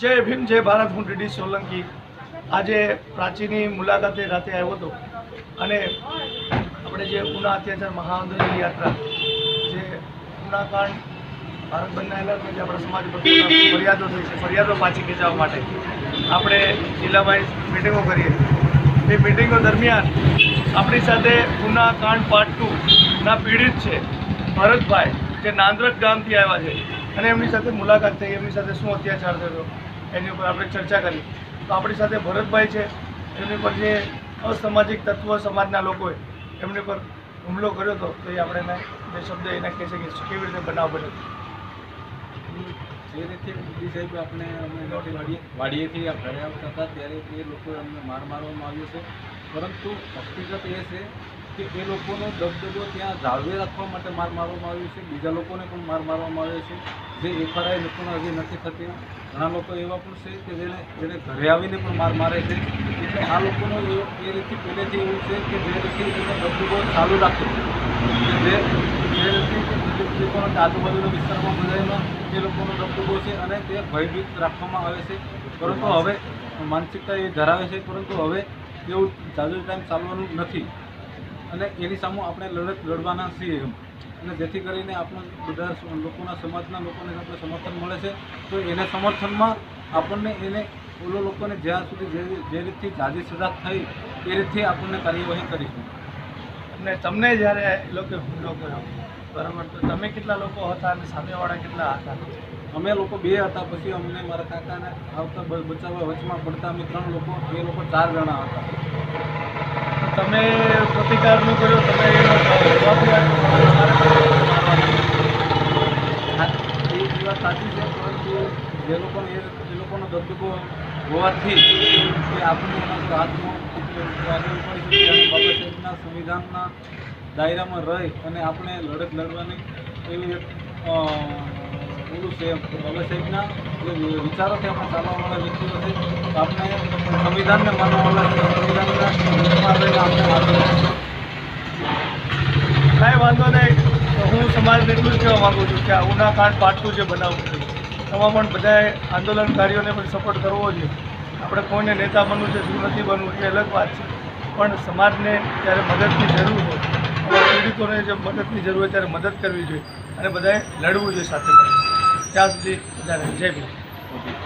જય ભીમ, જય ભારત. હું ડીડી સોલંકી. આજે પ્રાચીની મુલાકાતે રાતે આવ્યો હતો અને આપણે જે ઉના અત્યાચાર મહાઆંદોલન યાત્રા, જે ઉનાકાંડ ભારત બનાવેલા જે આપણા સમાજ પર ફરિયાદો થઈ છે, ફરિયાદો પાછી ખેંચવા માટે આપણે જિલ્લામાં મિટિંગો કરીએ. એ મિટિંગો દરમિયાન આપણી સાથે ઉના કાંડ પાર્ટ ટુ ના પીડિત છે ભરતભાઈ, જે નાંદ્રક ગામથી આવ્યા છે. અને એમની સાથે મુલાકાત થઈ, એમની સાથે શું અત્યાચાર થયો? એની ઉપર આપણે ચર્ચા કરી. તો આપણી સાથે ભરતભાઈ છે, એમની પર જે અસામાજિક તત્વ સમાજના લોકોએ એમની પર હુમલો કર્યો હતો, તો એ આપણે એને બે શબ્દ એને કહે છે કે કેવી રીતે બનાવ બન્યો? જે રીતે મોદી સાહેબ આપણે અમે વાડીએથી ઘરે આવતા હતા, ત્યારે એ લોકોએ અમને માર મારવામાં આવ્યો છે. પરંતુ હકીકત એ છે કે એ લોકોનો દબદબો ત્યાં જાળવી રાખવા માટે માર મારવામાં આવ્યો છે. બીજા લોકોને પણ માર મારવામાં આવ્યો છે. જે એફઆરઆઈ લોકોને હજી નથી થતી. ઘણા લોકો એવા પણ છે કે જેને જેને ઘરે આવીને પણ માર મારે છે. એટલે આ લોકોનો એ રીતે પહેલેથી એવું છે કે જે રીતે એને દબદબો ચાલુ રાખે. જે જે રીતે આજુબાજુના વિસ્તારમાં બધામાં એ લોકોનો દબદબો છે અને તે ભયભીત રાખવામાં આવે છે. પરંતુ હવે માનસિકતા એ ધરાવે છે. પરંતુ હવે એવું જાજો ટાઈમ ચાલવાનું નથી. અને એની સામે આપણે લડત લડવાના છીએ એમ. અને જેથી કરીને આપણે બધા લોકોના સમાજના લોકોને આપણે સમર્થન મળે છે. તો એને સમર્થનમાં આપણને એને ઓલો લોકોને જ્યાં સુધી જે જે રીતથી જાજી સજા થઈ એ રીતથી આપણને કાર્યવાહી કરીશું અને તમને જ્યારે એ લોકોએ હુમલો કર્યો બરાબર તો તમે કેટલા લોકો હતા અને સામેવાળા કેટલા હતા? અમે લોકો બે હતા પછી અમને મારા કાકાને આવતા બચાવવા વચમાં પડતા અમે ત્રણ લોકો એ લોકો ચાર જણા હતા. તમે પ્રતિકાર ન કર્યો, તમે એ વાત સાચી છે, પરંતુ જે લોકોને એ લોકોનો દબદબો હોવાથી એ આપણને બાબા સંવિધાનના દાયરામાં રહી અને આપણે લડત લડવાની એવી એક એમ. બાબા સાહેબના વિચારોથી આપણે ચાલવાવાળા વ્યક્તિઓ છે આપણે સંવિધાનને માનવાવાળા સંવિધાનના કાંઈ વાંધો નહીં. હું સમાજને એટલું જ કહેવા માગું છું કે આ ઉના કાંડ પાટતું જે બનાવવું છે, એમાં પણ બધાએ આંદોલનકારીઓને પણ સપોર્ટ કરવો જોઈએ. આપણે કોઈને નેતા બનવું છે શું નથી બનવું એ અલગ વાત છે. પણ સમાજને જ્યારે મદદની જરૂર હોય પીડિતોને જે મદદની જરૂર હોય, ત્યારે મદદ કરવી જોઈએ અને બધાએ લડવું જોઈએ સાથે મળીને. ત્યાં સુધી બધાને જય ભીમ ઓકે